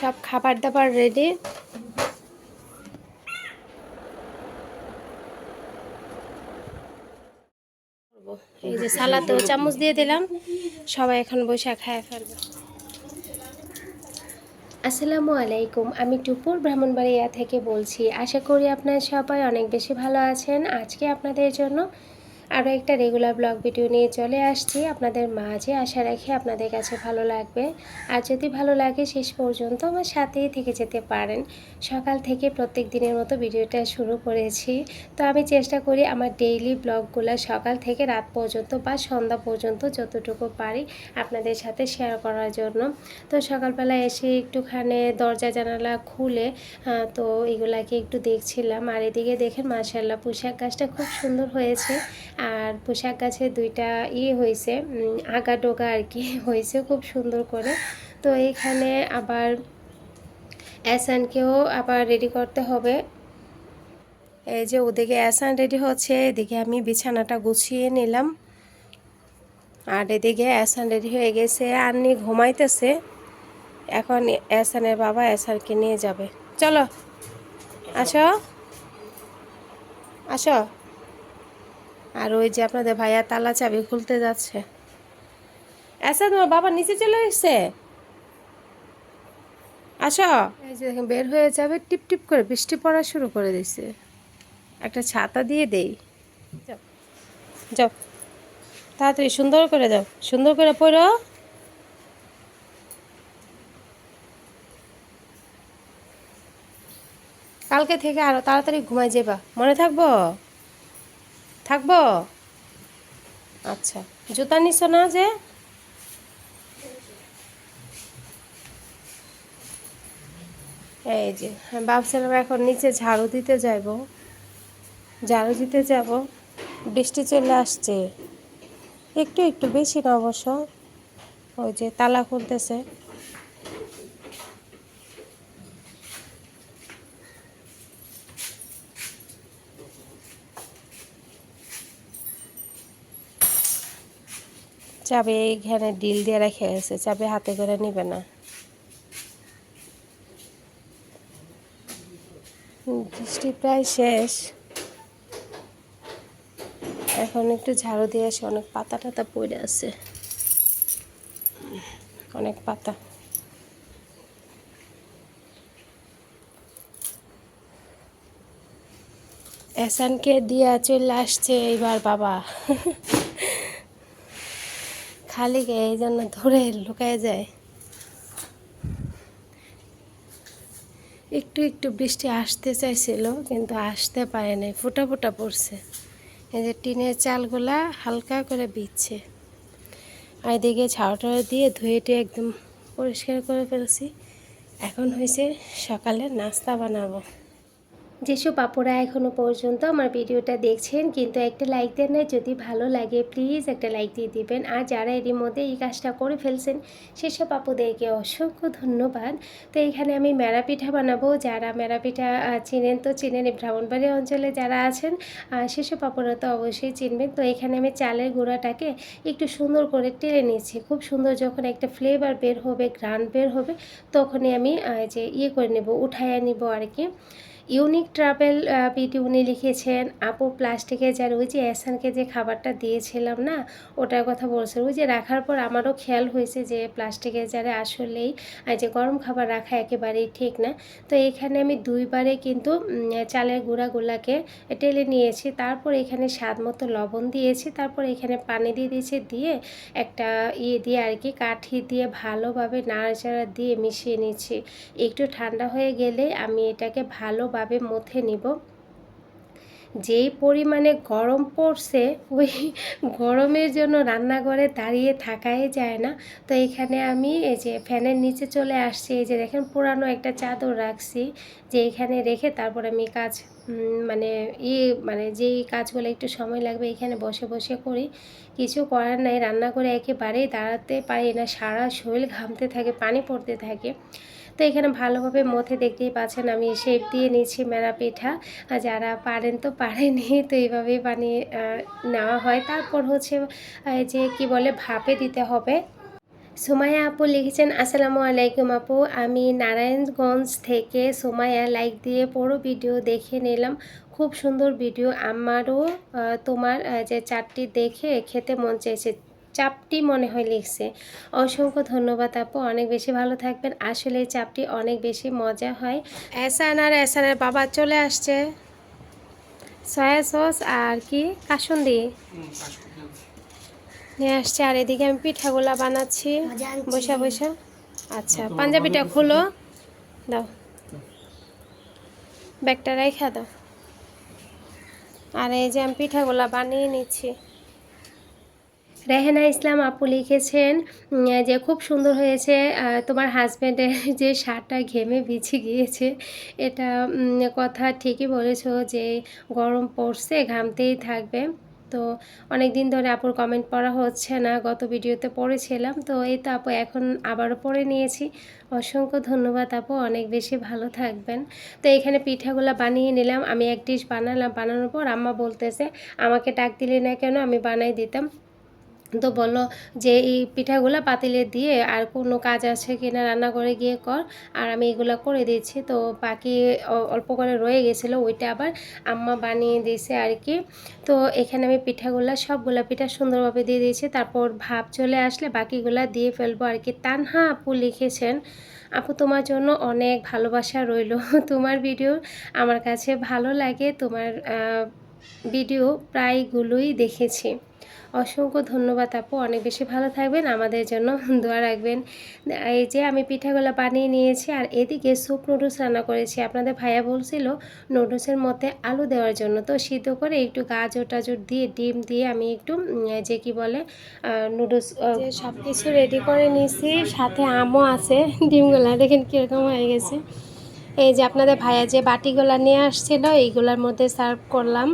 সব খাবার দাবার রেডি এই যে সালাতেও চামচ দিয়ে দিলাম। সবাই এখন বসে খায় ফেলবে। আসসালামু আলাইকুম, আমি টুপুর ব্রাহ্মণবাড়িয়া থেকে বলছি। আশা করি আপনারা সবাই অনেক বেশি ভালো আছেন। আজকে আপনাদের জন্য আরও একটা রেগুলার ব্লগ ভিডিও নিয়ে চলে আসছি। আপনাদের মাঝে আশা রাখি আপনাদের কাছে ভালো লাগবে। আর যদি ভালো লাগে, শেষ পর্যন্ত আমার সাথেই থেকে যেতে পারেন। সকাল থেকে প্রত্যেক দিনের মতো ভিডিওটা শুরু করেছি। তো আমি চেষ্টা করি আমার ডেইলি ব্লগগুলো সকাল থেকে রাত পর্যন্ত বা সন্ধ্যা পর্যন্ত যতটুকু পারি আপনাদের সাথে শেয়ার করার জন্য। তো সকালবেলা এসে একটুখানি দরজা জানালা খুলে তো এগুলাকে একটু দেখছিলাম। আর এদিকে দেখেন মাশাল্লাহ পোশাক গাছটা খুব সুন্দর হয়েছে। আর পোশাক গাছে দুইটা ইয়ে হয়েছে আগা ডোগা আর কি হয়েছে খুব সুন্দর করে। তো এইখানে আবার অ্যাসানকেও আবার রেডি করতে হবে। এই যে ওদিকে অ্যাসান রেডি হচ্ছে, এদিকে আমি বিছানাটা গুছিয়ে নিলাম। আর এদিকে অ্যাসান রেডি হয়ে গেছে, আন্নি ঘুমাইতেছে। এখন অ্যাসানের বাবা অ্যাসানকে নিয়ে যাবে। চলো, আসো। আসো। আর ওই যে আপনাদের ভাইয়া তালা চাবি খুলতে যাচ্ছে। আচ্ছা তোমার বাবা নিচে চলে এসছে আসো। এই যে দেখেন, বের হয়ে যাবে, টিপ টিপ করে বৃষ্টি পড়া শুরু করে দিছে। একটা ছাতা দিয়ে দেই। যাও তাড়াতাড়ি সুন্দর করে যাও, সুন্দর করে পড়ো। কালকে থেকে আরও তাড়াতাড়ি ঘুমাই যাবা। মনে থাকব? থাকব? আচ্ছা জুতা নিছো না যে? এই যে ভাবছিলাম এখন নিচে ঝাড়ু দিতে যাব ঝাড়ু দিতে যাব, বৃষ্টি চলে আসছে। একটু একটু বেশি না অবশ্য। ওই যে তালা খুলতেছে। চাবি এইখানে ডিল দিয়ে রেখে গেছে চাবি হাতে করে নিবে না। বৃষ্টি প্রায় শেষ। এখন একটু ঝাড়ু দিয়ে আসে, অনেক পাতা টাতা পড়ে আছে। অনেক পাতা। এসানকে দিয়া চলে আসছে এইবার বাবা। খালি গায়ে এই জন্য ধরে লুকায় যায়। একটু একটু বৃষ্টি আসতে চাইছিল, কিন্তু আসতে পারে নাই, ফোটা ফোটা পড়ছে। এই যে টিনের চালগুলা হালকা করে বিচ্ছে আর এদিকে ছাওয়াটা দিয়ে ধুয়ে টুয়ে একদম পরিষ্কার করে ফেলছি। এখন হয়েছে সকালে নাস্তা বানাবো। যেসব আপুরা এখনও পর্যন্ত আমার ভিডিওটা দেখছেন, কিন্তু একটা লাইক দেন নাই, যদি ভালো লাগে প্লিজ একটা লাইক দিয়ে দিবেন। আর যারা এরই মধ্যে এই কাজটা করে ফেলছেন, সেসব আপুদেরকে অসংখ্য ধন্যবাদ। তো এখানে আমি মেরা পিঠা বানাবো। যারা মেরা পিঠা চিনেন তো চিনেন ব্রাহ্মণবাড়ি অঞ্চলে যারা আছেন সেসব আপুরা তো অবশ্যই চিনবেন। তো এখানে আমি চালের গুঁড়াটাকে একটু সুন্দর করে টেলে নিয়েছি খুব সুন্দর যখন একটা ফ্লেভার বের হবে গ্রান বের হবে, তখনই আমি যে ইয়ে করে নেব, উঠাইয়া নিব আর কি ইউনিক ট্রাভেল পিটি উনি লিখেছেন, আপু, প্লাস্টিকে যার ওই যে এসানকে যে খাবারটা দিয়েছিলাম না, ওটার কথা বলছেন। ওই যে রাখার পর আমারও খেয়াল হয়েছে যে প্লাস্টিকের যারে আসলেই যে গরম খাবার রাখা একেবারেই ঠিক না। তো এখানে আমি দুইবারে কিন্তু চালের গুঁড়াগুলাকে টেলে নিয়েছি। তারপর এখানে স্বাদ মতো লবণ দিয়েছি। তারপর এখানে পানি দিয়ে দিয়েছি। দিয়ে একটা ইয়ে দিয়ে আর কি, কাঠি দিয়ে ভালোভাবে নাড়াচাড়া দিয়ে মিশিয়ে নিচ্ছি। একটু ঠান্ডা হয়ে গেলে আমি এটাকে ভালোভাবে মথে নিব। যেই পরিমাণে গরম পড়ছে, ওই গরমের জন্য রান্নাঘরে দাঁড়িয়ে থাকাই যায় না। তো এখানে আমি এই যে ফ্যানের নিচে চলে আসছি, এই যে দেখেন পুরানো একটা চাদর রাখছি, যে এখানে রেখে তারপর আমি কাজ মানে ই মানে যেই কাজগুলো একটু সময় লাগবে এখানে বসে বসে করি। কিছু করার নাই, রান্না করে একেবারেই দাঁড়াতে পারি না, সারা শরীর ঘামতে থাকে, পানি পড়তে থাকে। তো এখানে ভালোভাবে মথে দেখতেই পাচ্ছেন আমি শেপ দিয়ে নিয়েছি মেরা পিঠা। যারা পারেন তো পারেনি তো এইভাবেই বানিয়ে নেওয়া হয়। তারপর হচ্ছে যে কি বলে, ভাপে দিতে হবে। সোমায়া আপু লিখেছেন, আসসালামু আলাইকুম আপু। আমি নারায়ণগঞ্জ থেকে সোমায়া লাইক দিয়ে পুরো ভিডিও দেখে নিলাম। খুব সুন্দর ভিডিও আমারও তোমার যে চারটি দেখে খেতে মন চেয়েছে। চাপটি মনে হয় লিখছে। অসংখ্য ধন্যবাদ আপু অনেক বেশি ভালো থাকবেন। আসলে এই চাপটি অনেক বেশি মজা হয়। এসান আর এসানের বাবা চলে আসছে। সয়া সস আর কি? কাসুন্দি। নিয়ে আসছে। আর এদিকে আমি পিঠাগুলা বানাচ্ছি। বসে বসে। আচ্ছা পাঞ্জাবিটা খুলো। দাও। ব্যাগটা রেখা দাও। আর এই যে আমি পিঠাগুলা বানিয়ে নিচ্ছি। রেহেনা ইসলাম আপু লিখেছেন যে খুব সুন্দর হয়েছে তোমার হাজব্যান্ডের যে শার্টটা ঘেমে ভিজে গিয়েছে, এটা কথা ঠিকই বলেছ যে গরম পড়ছে, ঘামতেই থাকবে। তো অনেক দিন ধরে আপুর কমেন্ট পড়া হচ্ছে না, গত ভিডিওতে পড়েছিলাম, তো এই তো আপু এখন আবারও পড়ে নিয়েছি। অসংখ্য ধন্যবাদ আপু, অনেক বেশি ভালো থাকবেন। তো এখানে পিঠাগুলো বানিয়ে নিলাম, আমি এক ডিশ বানালাম, বানানোর পর আম্মা বলতেছে, আমাকে ডাক দিলে না কেন, আমি বানাই দিতাম। তো বলল যে, এই পিঠাগুলো পাতিলে দিয়ে আর কোনো কাজ আছে কিনা রান্না করে গিয়ে কর, আর আমি এগুলো করে দিচ্ছি তো বাকি অল্প করে রয়ে গেছিল, ওইটা আবার আম্মা বানিয়ে দিয়েছে আর কি। তো এখানে আমি পিঠাগুলো, সবগুলো পিঠা সুন্দরভাবে দিয়ে দিয়েছি। তারপর ভাব চলে আসলে বাকিগুলো দিয়ে ফেলব আর কি। তানহা আপু লিখেছেন, আপু তোমার জন্য অনেক ভালোবাসা রইল। তোমার ভিডিও আমার কাছে ভালো লাগে। তোমার ভিডিও প্রায়গুলোই দেখেছি। অসংখ্য ধন্যবাদ আপু। অনেক বেশি ভালো থাকবেন, আমাদের জন্য দোয়া রাখবেন। এই যে আমি পিঠাগুলো বানিয়ে নিয়েছি আর এদিকে স্যুপ নুডলস রান্না করেছি। আপনাদের ভাইয়া বলছিল নুডলসের মধ্যে আলু দেওয়ার জন্য। তো সিদ্ধ করে একটু গাজর টাজর দিয়ে, ডিম দিয়ে আমি একটু যে কি বলে নুডলস সব কিছু রেডি করে নিয়েছি, সাথে আমও আছে, ডিমগুলা। দেখেন কীরকম হয়ে গেছে। এই যে আপনাদের ভাইয়া যে বাটিগুলো নিয়ে আসছিল, এইগুলোর মধ্যে সার্ভ করলাম।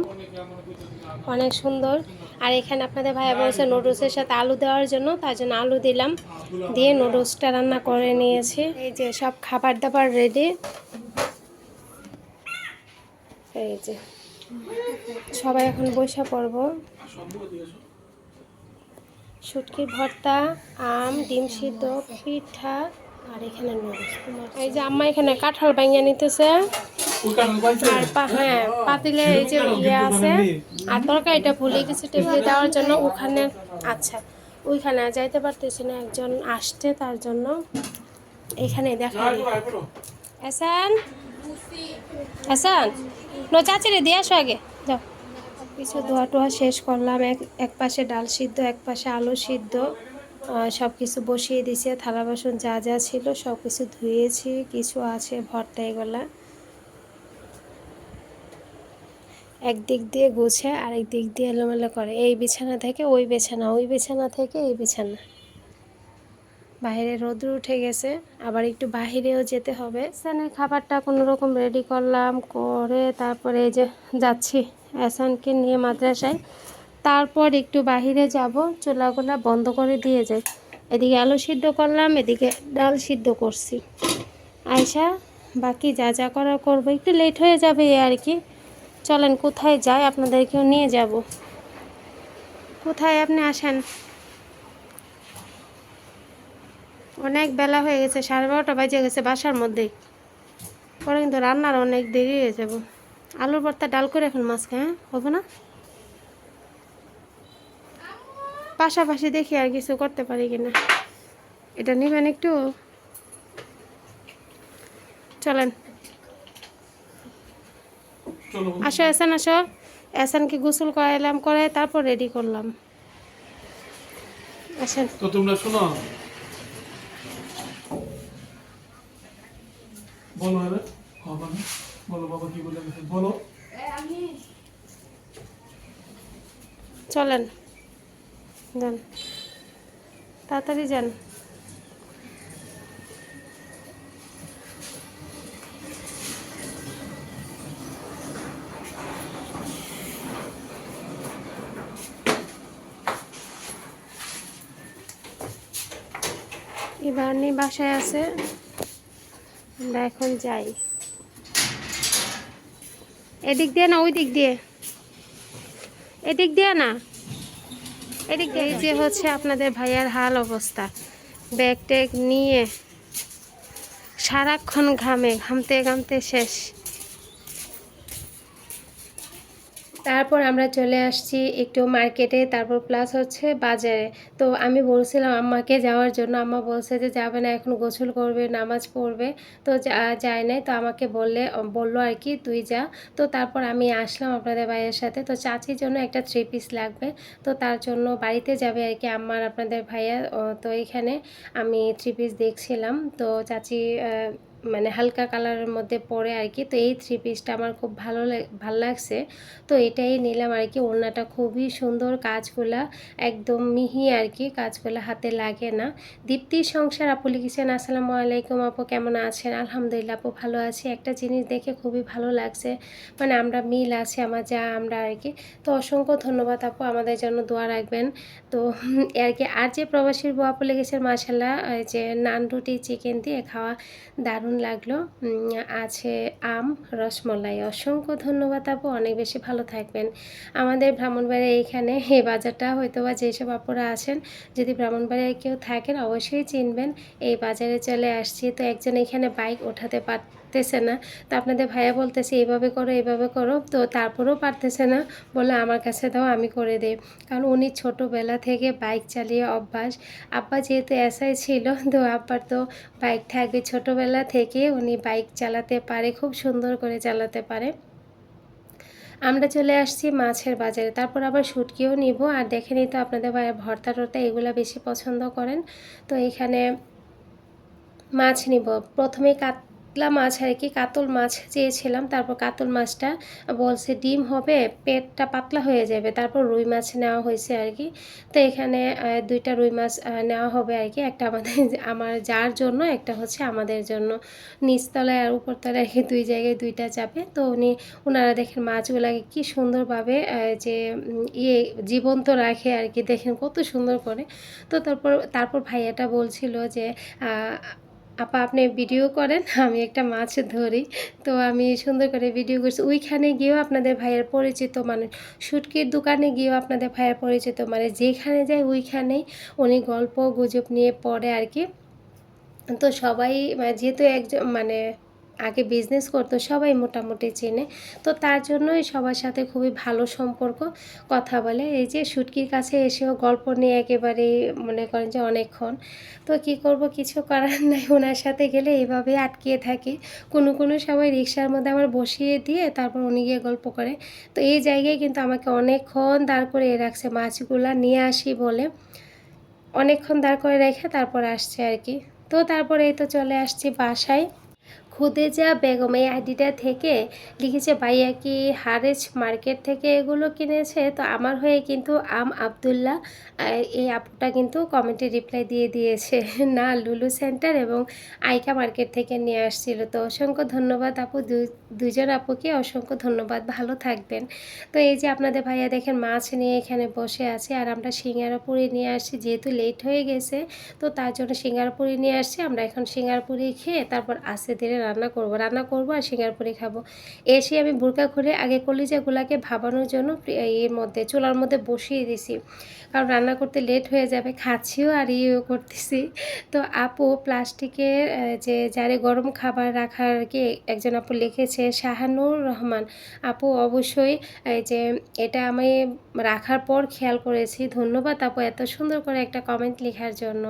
অনেক সুন্দর। আর এখানে আপনাদের ভাইয়া বলছে নুডলসের সাথে আলু দেওয়ার জন্য তার জন্য আলু দিলাম। দিয়ে নুডলসটা রান্না করে নিয়েছি। এই যে সব খাবার দাবার রেডি এই যে সবাই এখন বসে পড়ব। শুটকির ভর্তা আম ডিম সিদ্ধ পিঠা আর এখানে এই যে আম্মা এখানে কাঁঠাল ভাঙিয়ে নিতেছে। আর হ্যাঁ পাতিলে এই যে ইয়ে আছে। আর তরকারিটা ভুলে গেছি টেবিলে দেওয়ার জন্য। ওখানে আচ্ছা ওইখানে যাইতে পারতেছি না। একজন আসছে তার জন্য। এখানে দেখা এসান এসান নো, চাচিরে দিয়ে আসো আগে। যাও। কিছু ধোয়া টোয়া শেষ করলাম। এক এক পাশে ডাল সিদ্ধ এক পাশে আলু সিদ্ধ। সব কিছু বসিয়ে দিয়েছি, থালা বাসন যা যা ছিল সব কিছু ধুয়েছি, কিছু আছে ভর্তা এগুলা। একদিক দিয়ে গুছে, আরেক দিক দিয়ে এলোমেলো করে। এই বিছানা থেকে ওই বিছানা ওই বিছানা থেকে এই বিছানা। বাইরে রোদ্র উঠে গেছে, আবার একটু বাহিরেও যেতে হবে। এসানের খাবারটা কোনো রকম রেডি করলাম, করে তারপরে এই যে যাচ্ছি, এসানকে নিয়ে মাদ্রাসায়। তারপর একটু বাহিরে যাব, চুলাগুলা বন্ধ করে দিয়ে যাই। এদিকে আলু সিদ্ধ করলাম, এদিকে ডাল সিদ্ধ করছি। আয়সা বাকি যা যা করা করব, একটু লেট হয়ে যাবে আর কি। চলেন, কোথায় যাই? আপনাদেরকেও নিয়ে যাব। কোথায় আপনি আসেন? অনেক বেলা হয়ে গেছে, সাড়ে বারোটা বাজে গেছে বাসার মধ্যেই পরে কিন্তু রান্নার অনেক দেরি হয়ে যাব। আলুর ভর্তা ডাল করে এখন মাছকে হ্যাঁ? হবে না? পাশাপাশি দেখি আর কিছু করতে পারি কিনা। এটা নেবেন একটু। চলেন। আসো এসান আসো। এসানকে গোসল করাইলাম করে তারপর রেডি করলাম। আসেন। তো তোমরা শোনো। বলো এবার বাবা না বলো বাবা কি বলে গেছে বলো চলেন যান তাড়াতাড়ি যান। এবার নি বাসায় আছে। আমরা এখন যাই। এদিক দিয়ে না ওই দিক দিয়ে। এদিক দিয়ে না? এদিক এই যে হচ্ছে আপনাদের ভাইয়ার হাল অবস্থা। ব্যাগ ট্যাগ নিয়ে সারাক্ষণ ঘামে ঘামতে ঘামতে শেষ। তারপর আমরা চলে আসছি একটু মার্কেটে, তারপর প্লাস হচ্ছে বাজারে। তো আমি বলছিলাম আম্মাকে যাওয়ার জন্য, আম্মা বলছে যে যাবে না, এখন গোসল করবে, নামাজ পড়বে। তো যায় নাই, তো আমাকে বললে, বলল আর কি, তুই যা। তো তারপর আমি আসলাম আপনাদের ভাইয়ের সাথে। তো চাচির জন্য একটা থ্রি পিস লাগবে। তো তার জন্য বাড়িতে যাবে আর কি আম্মার, আপনাদের ভাইয়া। তো এখানে আমি থ্রি পিস দেখছিলাম। তো চাচি মানে হালকা কালারের মধ্যে পরে আর কি তো এই থ্রি পিসটা আমার খুব ভালো ভালো লাগছে। তো এটাই নিলাম আর কি ওড়নাটা খুবই সুন্দর কাজগুলা একদম মিহি আর কি কাজগুলা হাতে লাগে না। দীপ্তির সংসার, আপু লিখেছেন, আসসালামু আলাইকুম আপু, কেমন আছেন? আলহামদুলিল্লাহ আপু ভালো আছি। একটা জিনিস দেখে খুবই ভালো লাগছে। মানে আমরা মিল আছে, আমার যা, আমরা আর কি তো অসংখ্য ধন্যবাদ আপু, আমাদের জন্য দোয়া রাখবেন। তো আর কি আর যে প্রবাসীর বউ আপু লিখেছেন মাসাল্লাহ যে নান রুটি চিকেন দিয়ে খাওয়া দারুণ লাগল? আছে আম, রসমলাই। অসংখ্য ধন্যবাদ আপু, অনেক বেশি ভালো থাকবেন। আমাদের ব্রাহ্মণবাড়ি এইখানে, এই বাজারটা হয়তো বা যেসব আপুরা আছেন, যদি ব্রাহ্মণবাড়িয়ায় কেউ থাকেন, অবশ্যই চিনবেন। এই বাজারে চলে আসছি, তো একজন এখানে বাইক ওঠাতে পারতেছে না। তো আপনাদের ভাইয়া বলতেছে, এইভাবে করো এইভাবে করো। তো তারপরেও পারতেছে না। বলে আমার কাছে দাও, আমি করে দিই। কারণ উনি ছোটোবেলা থেকে বাইক চালিয়ে অভ্যাস। আব্বা যেহেতু এসআই ছিল, তো আব্বার তো বাইক থাকবে। ছোটোবেলা থেকে উনি বাইক চালাতে পারে, খুব সুন্দর করে চালাতে পারে। আমরা চলে আসছি মাছের বাজারে। তারপর আবার শুটকিও নিব। আর দেখে নিই তো আপনাদের ভর্তা টর্তা এগুলো বেশি পছন্দ করেন। তো এখানে মাছ নিব। প্রথমে কাতলা মাছ আর কি, কাতল মাছ চেয়েছিলাম, তারপর কাতল মাছটা বলছে ডিম হবে, পেটটা পাতলা হয়ে যাবে, তারপর রুই মাছ নেওয়া হয়েছে আর কি। তো এখানে দুইটা রুই মাছ নেওয়া হবে আর কি, একটা আমাদের, আমার যার জন্য, একটা হচ্ছে আমাদের জন্য। নিচতলায় আর উপরতলায় আর কি দুই জায়গায় দুইটা চাপে তো উনি ওনারা দেখেন মাছগুলাকে কি সুন্দরভাবে যে ইয়ে জীবন্ত রাখে আর কি, দেখেন কত সুন্দর করে। তো তারপর তারপর ভাইয়াটা বলছিল যে আপা, আপনি ভিডিও করেন, আমি একটা মাছ ধরি। তো আমি সুন্দর করে ভিডিও করছি। ওইখানে গিয়েও আপনাদের ভাইয়ের পরিচিত মানে শুটকির দোকানে গিয়েও আপনাদের ভাইয়ের পরিচিত মানে যেখানে যায় ওইখানেই উনি গল্প গুজব নিয়ে পড়ে আর কি। তো সবাই মানে যেহেতু একজন মানে আগে বিজনেস করতো, সবাই মোটামুটি চেনে। তো তার জন্যই সবার সাথে খুবই ভালো সম্পর্ক। কথা বলে, এই যে সুটকির কাছে এসেও গল্প নিয়ে একেবারে মনে করেন যে অনেকক্ষণ। তো কি করব, কিছু করার নাই। ওনার সাথে গেলে এইভাবে আটকিয়ে থাকি। কোনো কোনো সময় রিক্সার মধ্যে আমার বসিয়ে দিয়ে তারপর উনি গিয়ে গল্প করে। তো এই জায়গায় কিন্তু আমাকে অনেকক্ষণ দাঁড় করে রাখছে। মাছগুলা নিয়ে আসি বলে। অনেকক্ষণ দাঁড় করে রেখে তারপর আসছে আর কি। তো তারপরে এই তো চলে আসছি বাসায়। খুদেজা বেগম এই আইডিটা থেকে লিখেছে ভাইয়া কি হারেজ মার্কেট থেকে এগুলো কিনেছে? তো আমার হয়ে কিন্তু আম আবদুল্লাহ এই আপুটা কিন্তু কমেন্টে রিপ্লাই দিয়ে দিয়েছে, না, লুলু সেন্টার এবং আইকা মার্কেট থেকে নিয়ে আসছিল। তো অসংখ্য ধন্যবাদ আপু দুজন আপুকে অসংখ্য ধন্যবাদ, ভালো থাকবেন। তো এই যে আপনাদের ভাইয়া দেখেন মাছ নিয়ে এখানে বসে আছে, আর আমরা সিঙ্গারা পুরি নিয়ে আসছি, যেহেতু লেট হয়ে গেছে, তো তার জন্য সিঙ্গারা পুরি নিয়ে আসছি, আমরা এখন সিঙ্গারা পুরি খেয়ে তারপর আস্তে ধীরে রান্না করব। রান্না করব আর সিঙ্গার পুরি খাব। এসে আমি বুরকা খুলে আগে কলিজাগুলাকে ভাবানোর জন্য এর মধ্যে চুলার মধ্যে বসিয়ে দিছি। কারণ রান্না করতে লেট হয়ে যাবে, খাচ্ছিও আর ইয়েও করতেছি। তো আপু প্লাস্টিকের যে যারে গরম খাবার রাখার কি একজন আপু লিখেছে, শাহানুর রহমান, আপু অবশ্যই যে এটা আমি রাখার পর খেয়াল করেছি। ধন্যবাদ আপু এত সুন্দর করে একটা কমেন্ট লেখার জন্য।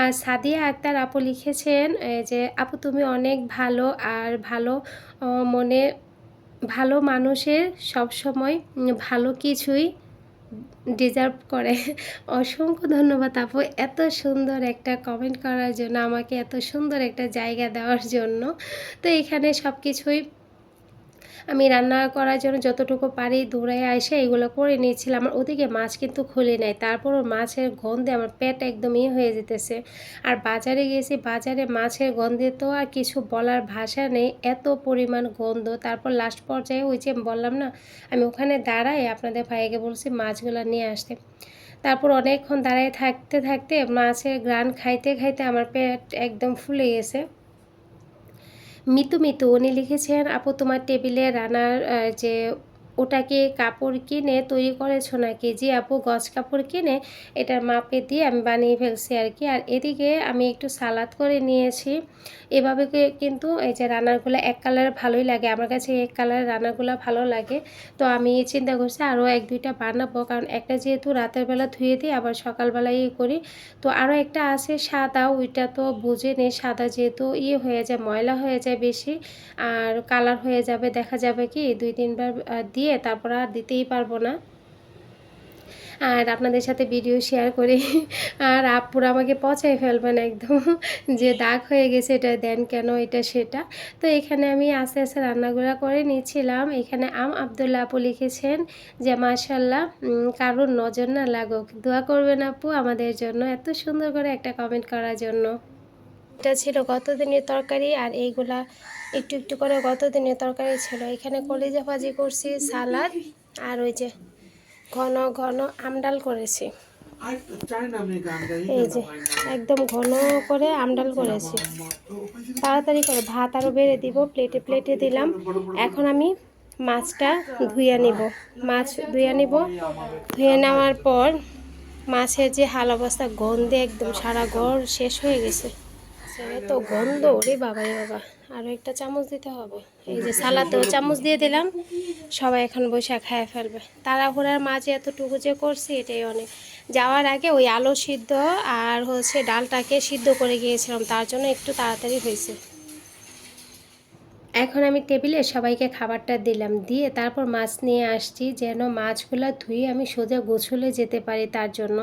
আর সাদিয়া আক্তার আপু লিখেছেন যে, আপু তুমি অনেক ভালো আর ভালো মনে, ভালো মানুষের সবসময় ভালো কিছুই ডিজার্ভ করে। অসংখ্য ধন্যবাদ আপু এত সুন্দর একটা কমেন্ট করার জন্য, আমাকে এত সুন্দর একটা জায়গা দেওয়ার জন্য। তো এখানে সব কিছুই আমি রান্না করার জন্য যতটুকু পারি দৌড়ে এসে এগুলো করে নিয়েছিলাম। আমার ওদিকে মাছ কিন্তু খুলে নেয় তারপরও মাছের গন্ধে আমার পেট একদম ইয়ে হয়ে যেতেছে। আর বাজারে গিয়েছি, বাজারে মাছের গন্ধে তো আর কিছু বলার ভাষা নেই। এত পরিমাণ গন্ধ। তারপর লাস্ট পর্যায়ে ওই যে বললাম না, আমি ওখানে দাঁড়াই আপনাদের ভাইকে বলছি মাছগুলো নিয়ে আসতে। তারপর অনেকক্ষণ দাঁড়ায় থাকতে থাকতে মাছের গ্রান খাইতে খাইতে আমার পেট একদম ফুলে গেছে। মিতু মিতু উনি লিখেছেন আপু তোমার টেবিলে রান্নার যে ওটাকে কাপড় কিনে তৈরি করেছ নাকি? জি আপু গছ কাপড় কিনে এটার মাপে দিয়ে আমি বানিয়ে ফেলছি আর কি। আর এদিকে আমি একটু সালাদ করে নিয়েছি। এভাবে কিন্তু এই যে রান্নাগুলো এক কালার ভালোই লাগে। আমার কাছে এক কালারের রান্নাগুলো ভালো লাগে। তো আমি চিন্তা করছি আরও এক দুইটা বানাবো। কারণ একটা যেহেতু রাতের বেলা ধুয়ে দিই আবার সকালবেলায় ইয়ে করি। তো আরও একটা আছে সাদা। ওইটা তো বুঝে নেই। সাদা যেহেতু ইয়ে হয়ে যায় ময়লা হয়ে যায় বেশি। আর কালার হয়ে যাবে দেখা যাবে কি দুই তিনবার আহ, দিয়ে তারপর আর দিতেই পারব না। আর আপনাদের সাথে ভিডিও শেয়ার করি আর আপুরা আমাকে পচাই ফেলবেন একদম, যে দাগ হয়ে গেছে এটা দেন কেন, এটা সেটা। তো এখানে আমি আস্তে আস্তে রান্নাগুলো করে নিচ্ছিলাম। এখানে আম আবদুল্লা আপু লিখেছেন যে মাশাল্লাহ কারোর নজর না লাগুক। দোয়া করবেন আপু আমাদের জন্য এত সুন্দর করে একটা কমেন্ট করার জন্য। এটা ছিল গত দিনের তরকারি আর এইগুলা একটু একটু করে গত দিনের তরকারি ছিল। এখানে কলিজা ভাজি করছি সালাদ আর ওই যে ঘন ঘন আমডাল করেছি। এই যে একদম ঘন করে আমডাল করেছি। তাড়াতাড়ি করে ভাত আরও বেড়ে দিব প্লেটে প্লেটে দিলাম। এখন আমি মাছটা ধুয়ে নিব। মাছ ধুয়ে নিব। ধুয়ে নেওয়ার পর মাছের যে হাল অবস্থা গন্ধে একদম সারা ঘর শেষ হয়ে গেছে। তো গন্ধ ওরে বাবা বাবা। আরও একটা চামচ দিতে হবে। এই যে সালাতেও চামচ দিয়ে দিলাম। সবাই এখন বসে খায় ফেলবে। তাড়াহুড়ার মাঝে এতটুকু যে করছি, এটাই অনেক। যাওয়ার আগে ওই আলো সিদ্ধ আর হচ্ছে ডালটাকে সিদ্ধ করে গিয়েছিলাম, তার জন্য একটু তাড়াতাড়ি হয়েছে। এখন আমি টেবিলে সবাইকে খাবারটা দিলাম, দিয়ে তারপর মাছ নিয়ে আসছি যেন মাছগুলো ধুয়ে আমি সোজা গোছলে যেতে পারি তার জন্য।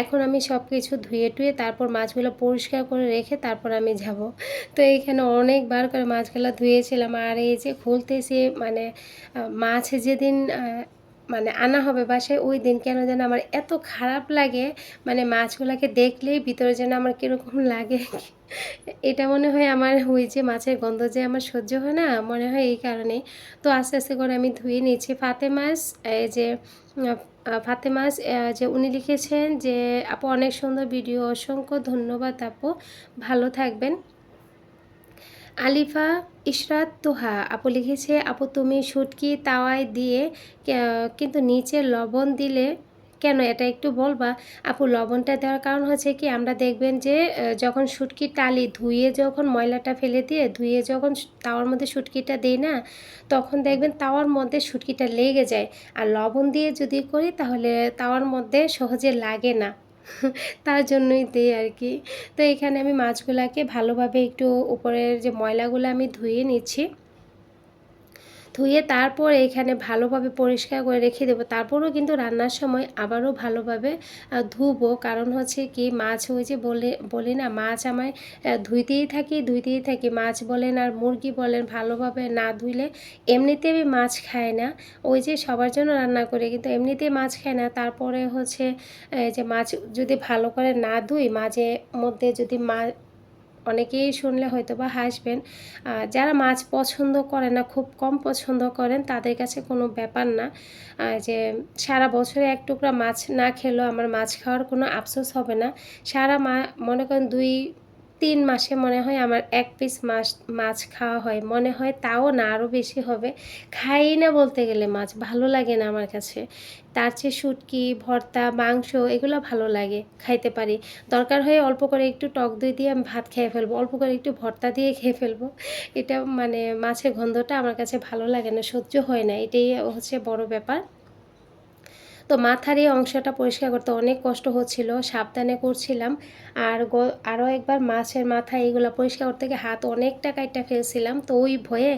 এখন আমি সব কিছু ধুয়ে টুয়ে তারপর মাছগুলো পরিষ্কার করে রেখে তারপর আমি যাব। তো এইখানে অনেকবার করে মাছগুলো ধুয়েছিলাম, আর এই যে খুলতেছি মানে মাছ যেদিন মানে আনা হবে বাসায়, ওই দিন কেন যেন আমার এত খারাপ লাগে। মানে মাছগুলোকে দেখলেই ভিতরে যেন আমার কীরকম লাগে। এটা মনে হয় আমার ওই যে মাছের গন্ধ যে আমার সহ্য হয় না, মনে হয় এই কারণে তো আস্তে আস্তে করে আমি ধুয়ে নিয়েছি ফাতে মাছ, এই যে ফাতে মাছ যে উনি লিখেছেন যে, আপু, অনেক সুন্দর ভিডিও, অসংখ্য ধন্যবাদ আপু, ভালো থাকবেন। আলিফা, ইশরাত, তোহা, আপু লিখেছে, আপু, তুমি শুটকি তাওয়ায় দিয়ে কিন্তু নিচে লবণ দিলে কেন? এটা একটু বলবা? আপু, লবণটা দেওয়ার কারণ হচ্ছে কি, আমরা দেখবেন যে যখন শুটকি টালি ধুয়ে যখন ময়লাটা ফেলে দিয়ে, ধুয়ে যখন তাওয়ার মধ্যে শুটকিটা দিই না, তখন দেখবেন তাওয়ার মধ্যে শুটকিটা লেগে যায়। আর লবণ দিয়ে যদি করি, তাহলে তাওয়ার মধ্যে সহজে লাগে না। তার জন্যই দিই আর কি। তো এখানে আমি মাছগুলাকে ভালোভাবে একটু উপরের যে ময়লাগুলো আমি ধুয়ে নিচ্ছি। ধুয়ে তারপর এখানে ভালোভাবে পরিষ্কার করে রেখে দেবো। তারপরও কিন্তু রান্নার সময় আবারও ভালোভাবে ধুবো। কারণ হচ্ছে কি, মাছ ওই যে বলে, বলি না, মাছ আমায় ধুইতেই থাকি ধুইতেই থাকি। মাছ বলেন আর মুরগি বলেন, ভালোভাবে না ধুইলে এমনিতে আমি মাছ খাই না। ওই যে সবার জন্য রান্না করি, কিন্তু এমনিতেই মাছ খাই না। তারপরে হচ্ছে যে মাছ যদি ভালো করে না ধুই, মাঝে মধ্যে যদি মা অনেকেই শুনলে হয়তো বা হাসবেন যারা মাছ পছন্দ করে না, খুব কম পছন্দ করেন, তাদের কাছে কোনো ব্যাপার না যে সারা বছরে এক টুকরা মাছ না খেলেও আমার মাছ খাওয়ার কোনো আফসোস হবে না। সারা মা মনে করেন দুই তিন মাসে মনে হয় আমার এক পিস মাছ মাছ খাওয়া হয়। মনে হয় তাও না আরও বেশি হবে। খাই না বলতে গেলে মাছ, ভালো লাগে না আমার কাছে। তার চেয়ে শুটকি, ভর্তা, মাংস, এগুলো ভালো লাগে, খাইতে পারি। দরকার হয়ে অল্প করে একটু টক দই দিয়ে আমি ভাত খেয়ে ফেলব, অল্প করে একটু ভর্তা দিয়ে খেয়ে ফেলব। এটা মানে মাছের গন্ধটা আমার কাছে ভালো লাগে না, সহ্য হয় না। এটাই হচ্ছে বড় ব্যাপার। তো মাথার এই অংশটা পরিষ্কার করতে অনেক কষ্ট হচ্ছিল, সাবধানে করছিলাম। আর আরও একবার মাছের মাথা এইগুলো পরিষ্কার করতে গিয়ে হাত অনেকটা কাইটা ফেলছিলাম তো ওই ভয়ে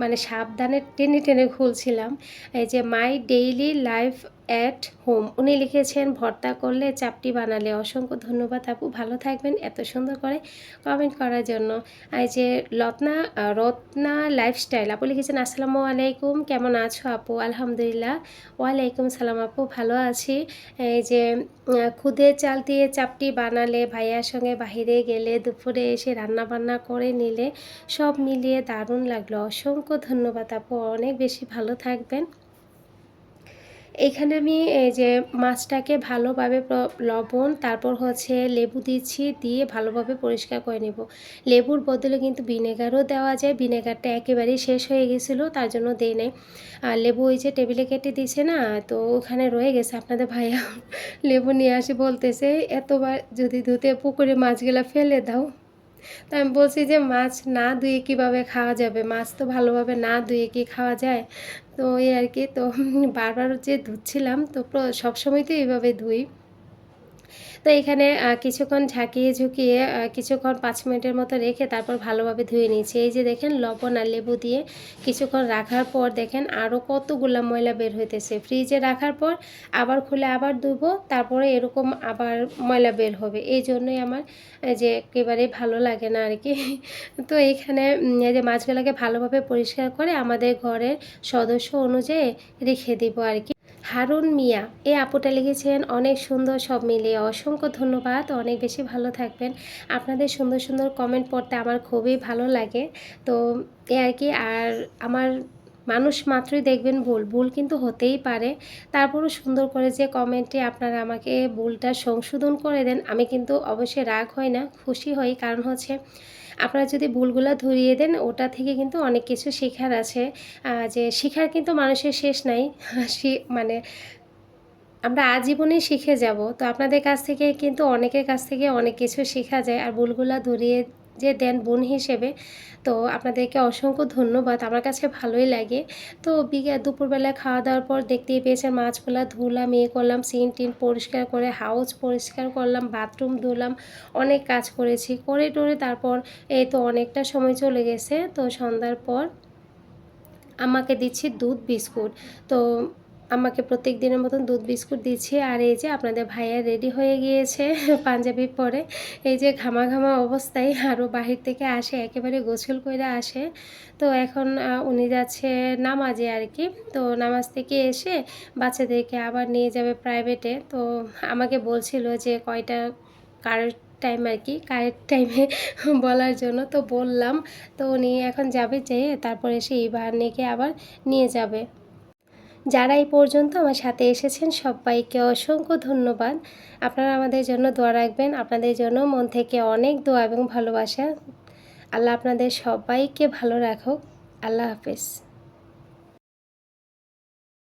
মানে সাবধানে টেনে টেনে খুলছিলাম এই যে my daily life at home উনি লিখেছেন ভর্তা করলে চাপটি বানালে অসংখ্য ধন্যবাদ আপু। ভালো থাকবেন এত সুন্দর করে কমেন্ট করার জন্য। এই যে আহ, রত্না লাইফস্টাইল আপু লিখেছেন আসসালামু আলাইকুম কেমন আছো আপু? আলহামদুলিল্লাহ। ওয়ালাইকুম সালাম আপু ভালো আছি। এই যে খুদে চাল দিয়ে চাপটি বানালে ভাইয়ার সঙ্গে বাইরে গেলে দুপুরে এসে রান্না বান্না করে নিলে সব মিলিয়ে দারুণ লাগল। অসংখ্য ধন্যবাদ আপু। অনেক বেশি ভালো থাকবেন। এখানে আমি এই যে মাছটাকে ভালোভাবে লবণ, তারপর হচ্ছে লেবু দিচ্ছি, দিয়ে ভালোভাবে পরিষ্কার করে নেব। লেবুর বদলে কিন্তু ভিনেগারও দেওয়া যায়, ভিনেগারটা একেবারেই শেষ হয়ে গেছিল, তার জন্য দেই নাই। আর লেবু ওই যে টেবিলে কেটে দিছে না, তো ওখানে রয়ে গেছে, আপনাদের ভাইয়া লেবু নিয়ে আসি বলতেছে, এতবার যদি ধুতে পুকুরে মাছগুলা ফেলে দাও। তা আমি বলছি যে, মাছ না ধুয়ে কীভাবে খাওয়া যাবে? মাছ তো ভালোভাবে না ধুয়ে কি খাওয়া যায়? তো এই আর কি তো বারবার যে ধুচ্ছিলাম তো সবসময় তো এইভাবে ধুই। তো এখানে কিছুক্ষণ ঝাঁকিয়ে ঝুঁকিয়ে কিছুক্ষণ পাঁচ মিনিটের মতো রেখে তারপর ভালোভাবে ধুয়ে নিয়েছি। এই যে দেখেন, লবণ আর লেবু দিয়ে কিছুক্ষণ রাখার পর দেখেন আরও কতগুলা ময়লা বের হইতেছে। ফ্রিজে রাখার পর আবার খুলে আবার ধুবো, তারপরে এরকম আবার ময়লা বের হবে। এই জন্যই আমার যে একেবারেই ভালো লাগে না আর কি তো এইখানে যে মাছগুলোকে ভালোভাবে পরিষ্কার করে আমাদের ঘরের সদস্য অনুযায়ী রেখে দিব আর কি হারুন মিয়া এই আপুটা লিখেছেন, অনেক সুন্দর সব মিলিয়ে অসংখ্য ধন্যবাদ, অনেক বেশি ভালো থাকবেন। আপনাদের সুন্দর সুন্দর কমেন্ট পড়তে আমার খুবই ভালো লাগে। তো এ আর কি, আর আমার মানুষ মাত্রই দেখবেন ভুল ভুল কিন্তু হতেই পারে। তারপরও সুন্দর করে যে কমেন্টে আপনারা আমাকে ভুলটা সংশোধন করে দেন, আমি কিন্তু অবশ্যই রাগ হয় না, খুশি হই। কারণ হচ্ছে, আপনারা যদি ভুলগুলো ধরিয়ে দেন, ওটা থেকে কিন্তু অনেক কিছু শেখার আছে। যে শেখার কিন্তু মানুষের শেষ নাই। মানে আমরা আজীবনেই শিখে যাব। তো আপনাদের কাছ থেকে কিন্তু অনেকের কাছ থেকে অনেক কিছু শেখা যায়। আর ভুলগুলা ধরিয়ে যে দেন বোন হিসেবে। তো আপনাদেরকে অসংখ্য ধন্যবাদ, আমার কাছে ভালোই লাগে। তো বিকেল, দুপুরবেলা খাওয়া দাওয়ার পর দেখতেই পেয়েছেন মাছগুলা ধুলাম ইয়ে করলাম, সিন টিন পরিষ্কার করে, হাউস পরিষ্কার করলাম, বাথরুম ধুলাম, অনেক কাজ করেছি। করে টোরে তারপর এই তো অনেকটা সময় চলে গেছে, তো সন্ধ্যার পর আমাকে দিচ্ছি দুধ, বিস্কুট। তো আমাকে প্রত্যেক দিনের মতন দুধ বিস্কুট দিচ্ছে আর এই যে আপনাদের ভাইয়া রেডি হয়ে গিয়েছে পাঞ্জাবি পরে। এই যে ঘামা ঘামা অবস্থায় আরও বাহির থেকে আসে, একেবারে গোসল করে আসে। তো এখন উনি যাচ্ছে নামাজে আর কি। তো নামাজ থেকে এসে বাচ্চাদেরকে আবার নিয়ে যাবে প্রাইভেটে তো আমাকে বলছিল যে কয়টা কারেক্ট টাইম আর কি কারেক্ট টাইমে বলার জন্য। তো বললাম, তো উনি এখন যাবে যেয়ে তারপর এসে এই বাহানিকে আবার নিয়ে যাবে। যারা এই পর্যন্ত আমার সাথে এসেছেন, সবাইকে অসংখ্য ধন্যবাদ। আপনারা আমাদের জন্য দোয়া রাখবেন। আপনাদের জন্য মন থেকে অনেক দোয়া এবং ভালোবাসা। আল্লাহ আপনাদের সবাইকে ভালো রাখুক। আল্লাহ হাফেজ।